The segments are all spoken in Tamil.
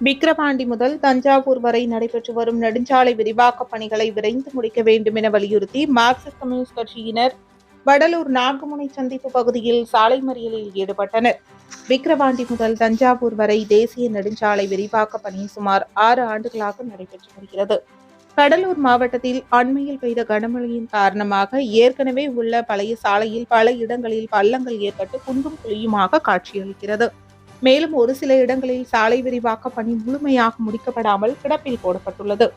விக்கிரவாண்டி முதல் தஞ்சாவூர் வரை நடைபெற்று வரும் நெடுஞ்சாலை விரிவாக்க பணிகளை விரைந்து முடிக்க வேண்டும் என வலியுறுத்தி மார்க்சிஸ்ட் கம்யூனிஸ்ட் கட்சியினர் வடலூர் நான்குமுனை சந்திப்பு பகுதியில் சாலை மறியலில் ஈடுபட்டனர். விக்கிரவாண்டி முதல் தஞ்சாவூர் வரை தேசிய நெடுஞ்சாலை விரிவாக்கப் பணி சுமார் ஆறு ஆண்டுகளாக நடைபெற்று வருகிறது. கடலூர் மாவட்டத்தில் அண்மையில் பெய்த கனமழையின் காரணமாக ஏற்கனவே உள்ள பழைய சாலையில் பல இடங்களில் பள்ளங்கள் ஏற்பட்டு குண்டும் குழியுமாக காட்சியளிக்கிறது. மேலும் ஒரு சில இடங்களில் சாலை விரிவாக்க பணி முழுமையாக முடிக்கப்படாமல் கிடப்பில் போடப்பட்டுள்ளது.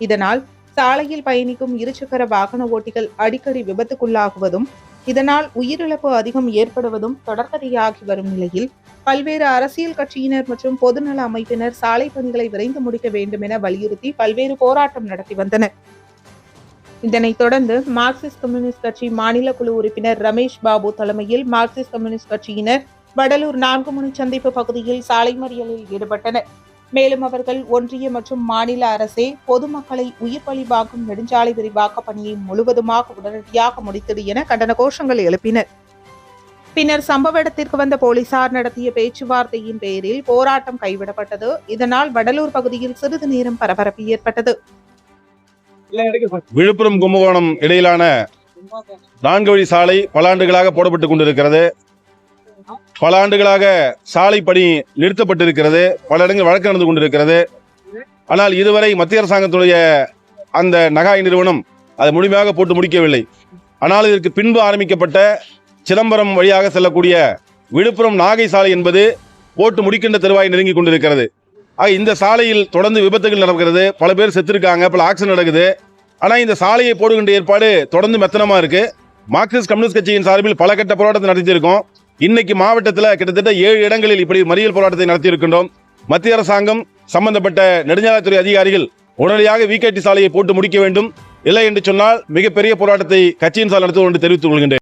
இதனால் சாலையில் பயணிக்கும் இருசக்கர வாகன ஓட்டிகள் அடிக்கடி விபத்துக்குள்ளாகுவதும் இதனால் உயிரிழப்பு அதிகம் ஏற்படுவதும் தொடர்கதையாகி வரும் நிலையில் பல்வேறு அரசியல் கட்சியினர் மற்றும் பொதுநல அமைப்பினர் சாலை பணிகளை விரைந்து முடிக்க வேண்டும் என வலியுறுத்தி பல்வேறு போராட்டம் நடத்தி வந்தனர். இதனைத் தொடர்ந்து மார்க்சிஸ்ட் கம்யூனிஸ்ட் கட்சி மாநில குழு உறுப்பினர் ரமேஷ் பாபு தலைமையில் மார்க்சிஸ்ட் கம்யூனிஸ்ட் கட்சியினர் வடலூர் நான்கு நான்குமுனை சந்திப்பு பகுதியில் சாலை மறியலில் ஈடுபட்டனர். மேலும் அவர்கள் ஒன்றிய மற்றும் மாநில அரசே பொதுமக்களை உயிர் பலிவாக்கும் நெடுஞ்சாலை விரிவாக்க பணியை முழுவதுமாக உடனடியாக முடித்தது என கண்டன கோஷங்கள் எழுப்பினர். பின்னர் சம்பவ இடத்திற்கு வந்த போலீசார் நடத்திய பேச்சுவார்த்தையின் பேரில் போராட்டம் கைவிடப்பட்டது. இதனால் வடலூர் பகுதியில் சிறிது நேரம் பரபரப்பு ஏற்பட்டது. விழுப்புரம் கும்பகோணம் இடையிலான நான்கு வழி சாலை பல ஆண்டுகளாக போடப்பட்டுக் கொண்டிருக்கிறது. பல ஆண்டுகளாக சாலை பணி நிறுத்தப்பட்டிருக்கிறது. பல இடங்கள் வழக்கு நடந்து கொண்டிருக்கிறது. ஆனால் இதுவரை மத்திய அரசாங்கத்துடைய அந்த நகாய் நிறுவனம் அதை முழுமையாக போட்டு முடிக்கவில்லை. ஆனால் இதற்கு பின்பு ஆரம்பிக்கப்பட்ட சிதம்பரம் வழியாக செல்லக்கூடிய விழுப்புரம் நாகை சாலை என்பது போட்டு முடிக்கின்ற தருவாய் நெருங்கி கொண்டிருக்கிறது. ஆக இந்த சாலையில் தொடர்ந்து விபத்துகள் நடக்கிறது. பல பேர் செத்துருக்காங்க. பல ஆக்சிடென்ட் நடக்குது. ஆனால் இந்த சாலையை போடுகின்ற ஏற்பாடு தொடர்ந்து மெத்தனமாக இருக்குது மார்க்சிஸ்ட் கம்யூனிஸ்ட் கட்சியின் சார்பில் பல கட்ட போராட்டத்தை நடத்தியிருக்கோம். இன்னைக்கு மாவட்டத்தில் கிட்டத்தட்ட ஏழு இடங்களில் இப்படி மறியல் போராட்டத்தை நடத்தியிருக்கின்றோம். மத்திய அரசாங்கம் சம்பந்தப்பட்ட நெடுஞ்சாலைத்துறை அதிகாரிகள் உடனடியாக விகேடி சாலையை போட்டு முடிக்க வேண்டும். இல்லை என்று சொன்னால் மிகப்பெரிய போராட்டத்தை கட்சியின் சார் நடத்துவோம் என்று தெரிவித்துக் கொள்கின்றேன்.